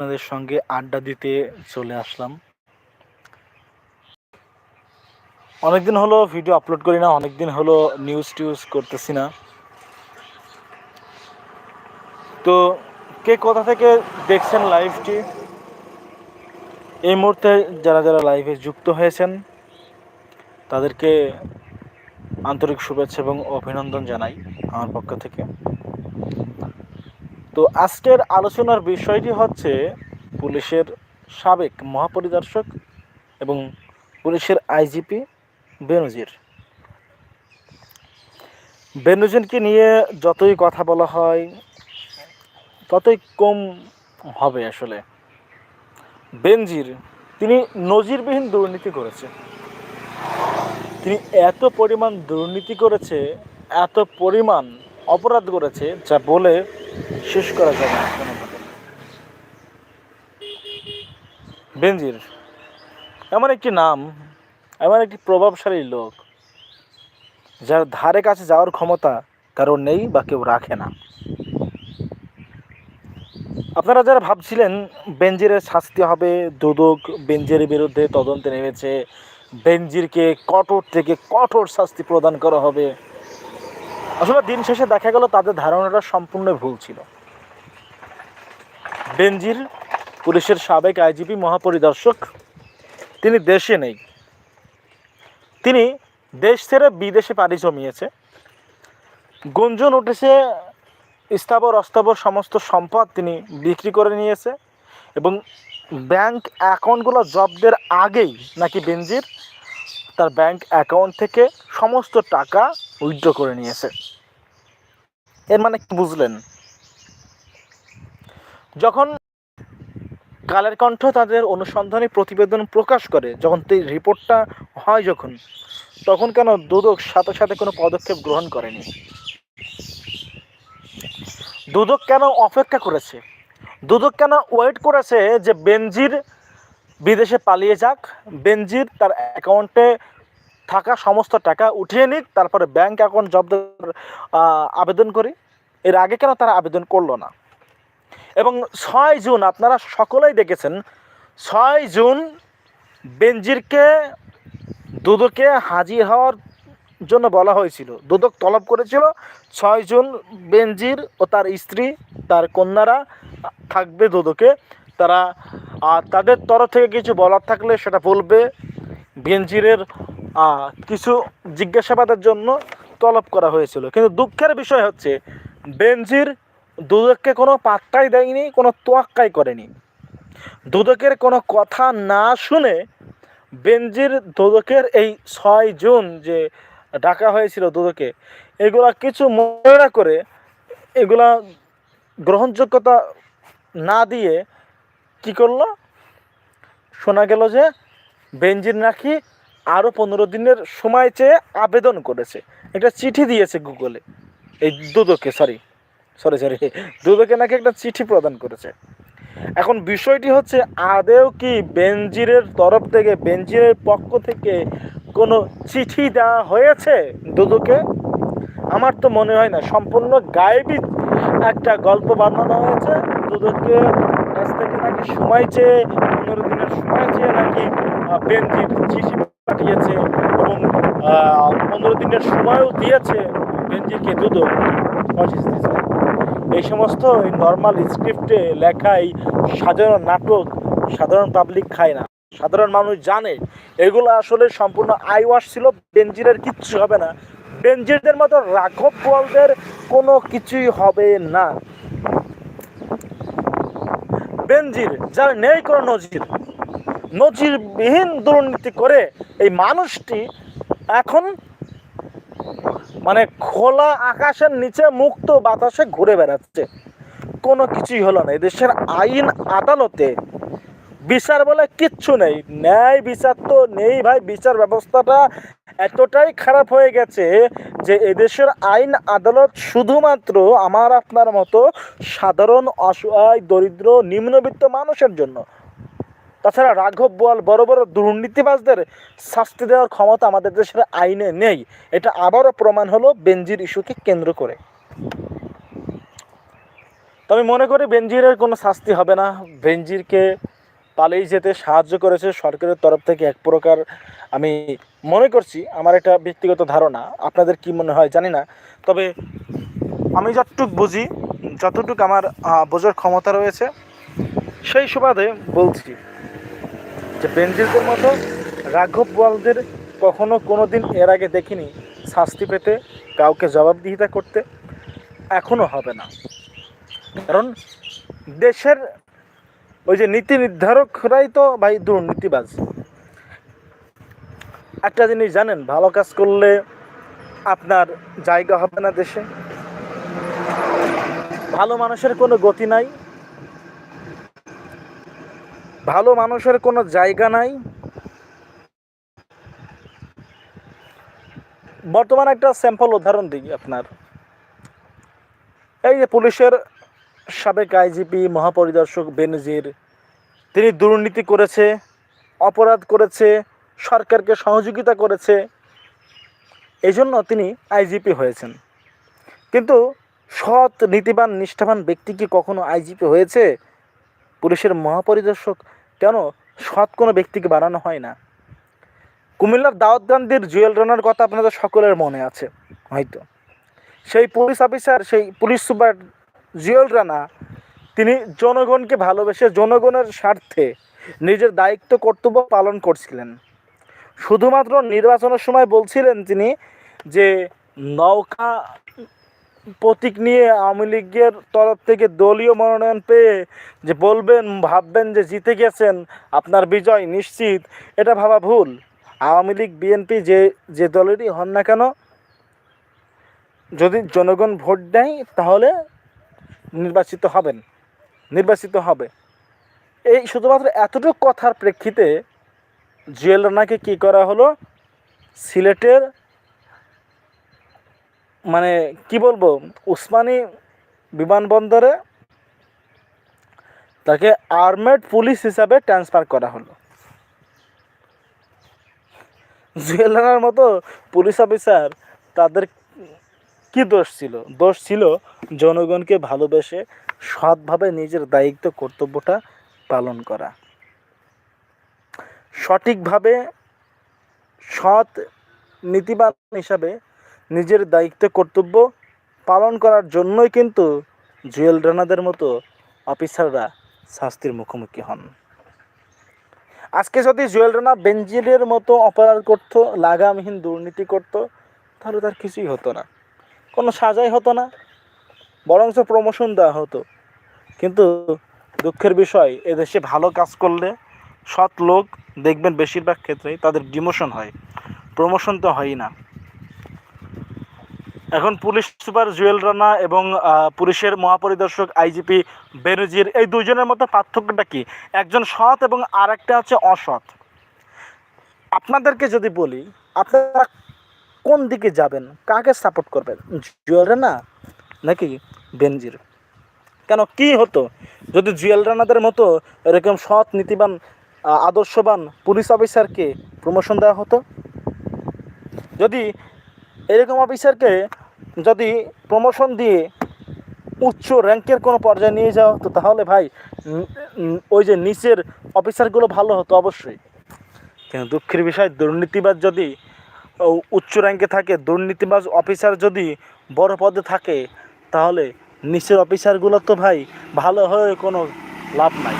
আপনাদের সঙ্গে আড্ডা দিতে চলে আসলাম। অনেকদিন হলো ভিডিও আপলোড করি না, অনেকদিন হলো নিউজ টিউজ করতেছি না। তো কে কোথা থেকে দেখছেন লাইভটি এই মুহূর্তে যারা যারা লাইভে যুক্ত হয়েছেন, তাদেরকে আন্তরিক শুভেচ্ছা এবং অভিনন্দন জানাই আমার পক্ষ থেকে। তো আজকের আলোচনার বিষয়টি হচ্ছে পুলিশের সাবেক মহাপরিদর্শক এবং পুলিশের আইজিপি বেনজির। বেনজিরকে নিয়ে যতই কথা বলা হয়, ততই কম হবে আসলে। বেনজির, তিনি নজিরবিহীন দুর্নীতি করেছে। তিনি এত পরিমাণ দুর্নীতি করেছে, এত পরিমাণ অপরাধ করেছে যা বলে শেষ করা যাবে না বেনজির, এমন একটি নাম, এমন একটি প্রভাবশালী লোক, যার ধারে কাছে যাওয়ার ক্ষমতা কারও নেই বা কেউ রাখে না। আপনারা যারা ভাবছিলেন বেনজিরের শাস্তি হবে, দুদক বেনজিরের বিরুদ্ধে তদন্তে নেমেছে বেঞ্জিরকে কঠোর থেকে কঠোর শাস্তি প্রদান করা হবে আসলে দিন শেষে দেখা গেল তাদের ধারণাটা সম্পূর্ণ ভুল ছিল। বেনজির পুলিশের সাবেক আইজিপি মহাপরিদর্শক, তিনি দেশে নেই। তিনি দেশ ছেড়ে বিদেশে পাড়ি জমিয়েছে। গুঞ্জন উঠেছে স্থাবর অস্থাবর সমস্ত সম্পদ তিনি বিক্রি করে নিয়েছে এবং ব্যাংক অ্যাকাউন্টগুলো জব্দের আগেই নাকি বেনজির তার ব্যাংক অ্যাকাউন্ট থেকে সমস্ত টাকা উইথড্র করে নিয়েছে। এর মানে কি বুঝলেন? যখন কালের কণ্ঠ তাদের অনুসন্ধানী প্রতিবেদন প্রকাশ করে, যখন রিপোর্টটা হয় যখন, তখন কেন দুদক সাথে সাথে কোনো পদক্ষেপ গ্রহণ করেনি? দুদক কেন অপেক্ষা করেছে? দুদক কেন ওয়েট করেছে যে বেনজির বিদেশে পালিয়ে যাক? বেনজির তার অ্যাকাউন্টে থাকা সমস্ত টাকা উঠিয়ে নিক তারপরে ব্যাংক অ্যাকাউন্ট জব্দ আবেদন করি। এর আগে কেন তারা আবেদন করল না? এবং ছয় জুন আপনারা সকলেই দেখেছেন ছয় জুন বেনজিরকে দুদকে হাজির হওয়ার জন্য বলা হয়েছিল। দুদক তলব করেছিল ছয় জুন বেনজির ও তার স্ত্রী তার কন্যারা থাকবে দুদকে। তারা আর তাদের তরফ থেকে কিছু বলার থাকলে সেটা বলবে। বেনজিরের আহ, কিছু জিজ্ঞাসাবাদের জন্য তলব করা হয়েছিল। কিন্তু দুঃখের বিষয় হচ্ছে, বেনজির দুদককে কোনো পাত্তাই দেয়নি, কোনো তোয়াক্কাই করেনি। দুদকের কোনো কথা না শুনে বেনজির দুদকের এই ছয় জুন যে ডাকা হয়েছিল দুদকে, এগুলা কিছু মনে করে এগুলা গ্রহণযোগ্যতা না দিয়ে কি করল? শোনা গেল যে বেনজির নাকি আরও পনেরো দিনের সময় চেয়ে আবেদন করেছে। একটা চিঠি দিয়েছে গুগলে। এই দুদকে সরি সরি সরি দুদকে নাকি একটা চিঠি প্রদান করেছে। এখন বিষয়টি হচ্ছে আদেও কি বেনজিরের তরফ থেকে বেনজিরের পক্ষ থেকে কোনো চিঠি দেওয়া হয়েছে দুদুকে? আমার তো মনে হয় না সম্পূর্ণ গায়েবী একটা গল্প বানানো হয়েছে। দুদুকে কাছ থেকে নাকি সময় চেয়ে পনেরো দিনের সময় চেয়ে নাকি আহ, বেনজির চিঠি পাঠিয়েছে এবং পনেরো দিনের সময়ও দিয়েছে বেনজিরকে দুদক এই সমস্ত নর্মাল স্ক্রিপ্টে লেখাই সাধারণ নাটক সাধারণ পাবলিক খায় না। সাধারণ মানুষ জানে, এগুলো আসলে সম্পূর্ণ আই ওয়াশ ছিল, বেনজিরের কিচ্ছু হবে না। বেনজিরদের মতো রাঘব বোয়ালদের কোনো কিছুই হবে না। বেনজির, যার নেই কোনো নজির, নজিরবিহীন দুর্নীতি করে এই মানুষটি এখন মানে খোলা আকাশের নিচে মুক্ত বাতাসে ঘুরে বেড়াচ্ছে। কোনো কিছুই হলো না। দেশের আইন আদালতে বিচার বলে কিচ্ছু নেই। ন্যায় বিচার তো নেই ভাই। বিচার ব্যবস্থাটা এতটাই খারাপ হয়ে গেছে যে এদেশের আইন আদালত শুধুমাত্র আমার আপনার মতো সাধারণ অসহায়, দরিদ্র, নিম্নবিত্ত মানুষের জন্য তাছাড়া রাঘব বোয়াল বড় বড় দুর্নীতিবাজদের শাস্তি দেওয়ার ক্ষমতা আমাদের দেশের আইনে নেই। এটা আবারও প্রমাণ হলো বেনজির ইস্যুকে কেন্দ্র করে। তো আমি মনে করি বেনজিরের কোনো শাস্তি হবে না। বেনজিরকে পালিয়ে যেতে সাহায্য করেছে সরকারের তরফ থেকে এক প্রকার আমি মনে করছি, আমার একটা ব্যক্তিগত ধারণা। আপনাদের কি মনে হয় জানি না। তবে আমি যতটুক বুঝি, যতটুক আমার বোঝার ক্ষমতা রয়েছে, সেই সুবাদে বলছি। যে বেনজিরদের মতো রাঘব বোয়ালদের কখনো কোনো দিন এর আগে দেখিনি শাস্তি পেতে, কাউকে জবাবদিহিতা করতে এখনও হবে না। কারণ দেশের ওই যে নীতি নির্ধারকরাই তো ভাই দুর্নীতিবাজ। একটা জিনিস জানেন, ভালো কাজ করলে আপনার জায়গা হবে না দেশে। ভালো মানুষের কোনো গতি নাই। ভালো মানুষের কোনো জায়গা নাই। বর্তমানে একটা স্যাম্পল উদাহরণ দিই আপনার। এই যে পুলিশের সাবেক আইজিপি, মহাপরিদর্শক বেনজির, তিনি দুর্নীতি করেছে, অপরাধ করেছে, সরকারকে সহযোগিতা করেছে এই জন্য তিনি আইজিপি হয়েছেন। কিন্তু সৎ, নীতিবান, নিষ্ঠাবান ব্যক্তি কি কখনো আইজিপি হয়েছে? পুলিশের মহাপরিদর্শক কেন? সৎ কোনো ব্যক্তিকে বানানো হয় না। কুমিল্লার দাউদ গান্ধীর জুয়েল রানার কথা আপনাদের সকলের মনে আছে, হয়তো। সেই পুলিশ অফিসার সেই পুলিশ সুপার জুয়েল রানা, তিনি জনগণকে ভালোবেসে জনগণের স্বার্থে নিজের দায়িত্ব, কর্তব্য পালন করছিলেন। শুধুমাত্র নির্বাচনের সময় বলছিলেন তিনি যে নৌকা প্রতীক নিয়ে আওয়ামী লীগের তরফ থেকে দলীয় মনোনয়ন পেয়ে যে বলবেন, ভাববেন যে জিতে গেছেন, আপনার বিজয় নিশ্চিত, এটা ভাবা ভুল। আওয়ামী লীগ, বিএনপি যে যে দলেরই হন না কেন, যদি জনগণ ভোট দেয়, তাহলে নির্বাচিত হবেন, নির্বাচিত হবে। এই শুধুমাত্র এতটুকু কথার প্রেক্ষিতে জুয়েল রানাকে কী করা হলো? সিলেটের মানে কি বলব, উসমানী বিমানবন্দরে তাকে আর্মেড পুলিশ হিসাবে ট্রান্সফার করা হলো। জুয়েল রানার মতো পুলিশ অফিসার তাদের কি দোষ ছিল? দোষ ছিল জনগণকে ভালোবেসে সৎভাবে নিজের দায়িত্ব, কর্তব্যটা পালন করা। সঠিকভাবে সৎ নীতিবান হিসাবে নিজের দায়িত্ব কর্তব্য পালন করার জন্যই কিন্তু জুয়েল রানাদের মতো অফিসাররা শাস্তির মুখোমুখি হন। আজকে যদি জুয়েল রানা বেঞ্জিলের মতো অপরাধ করতো, লাগামহীন দুর্নীতি করতো, তাহলে তার কিছুই হতো না। কোনো সাজাই হতো না, বরঞ্চ প্রমোশন দেওয়া হতো। কিন্তু দুঃখের বিষয়, এদেশে ভালো কাজ করলে সৎ লোক দেখবেন বেশিরভাগ ক্ষেত্রেই তাদের ডিমোশন হয়। প্রমোশন তো হয়ই না। এখন পুলিশ সুপার জুয়েল রানা এবং পুলিশের মহাপরিদর্শক আইজিপি বেনজির, এই দুজনের মধ্যে পার্থক্যটা কি? একজন সৎ এবং আর একটা হচ্ছে অসৎ। আপনাদেরকে যদি বলি, আপনারা কোন দিকে যাবেন? কাকে সাপোর্ট করবেন? জুয়েল রানা নাকি বেনজির? কেন কি হতো? যদি জুয়েল রানাদের মতো এরকম সৎ, নীতিবান আদর্শবান পুলিশ অফিসারকে প্রমোশন দেওয়া হতো? যদি এরকম অফিসারকে যদি প্রমোশন দিয়ে উচ্চ র্যাঙ্কের কোনো পর্যায়ে নিয়ে যাওয়া হতো তাহলে ভাই ওই যে নিচের অফিসারগুলো ভালো হতো অবশ্যই। কিন্তু দুঃখের বিষয়, দুর্নীতিবাজ যদি উচ্চ র্যাঙ্কে থাকে, দুর্নীতিবাজ অফিসার যদি বড় পদে থাকে, তাহলে নিচের অফিসারগুলো তো ভাই, ভালো হয়ে কোনো লাভ নাই।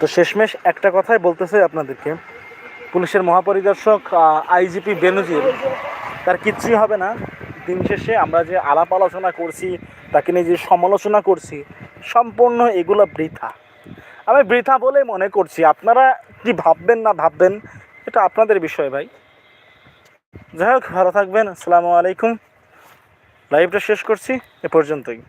তো শেষমেশ একটা কথাই বলতেছে আপনাদেরকে। পুলিশের মহাপরিদর্শক আইজিপি বেনজির, তার কিচ্ছুই হবে না। দিন শেষে আমরা যে আলাপ আলোচনা করছি, তাকে নিয়ে যে সমালোচনা করছি, সম্পূর্ণ এগুলো বৃথা। আমি বৃথা বলে মনে করছি। আপনারা কি ভাববেন না ভাববেন, এটা আপনাদের বিষয় ভাই। যাই হোক, ভালো থাকবেন। আসসালামু আলাইকুম। লাইভটা শেষ করছি, এ পর্যন্তই।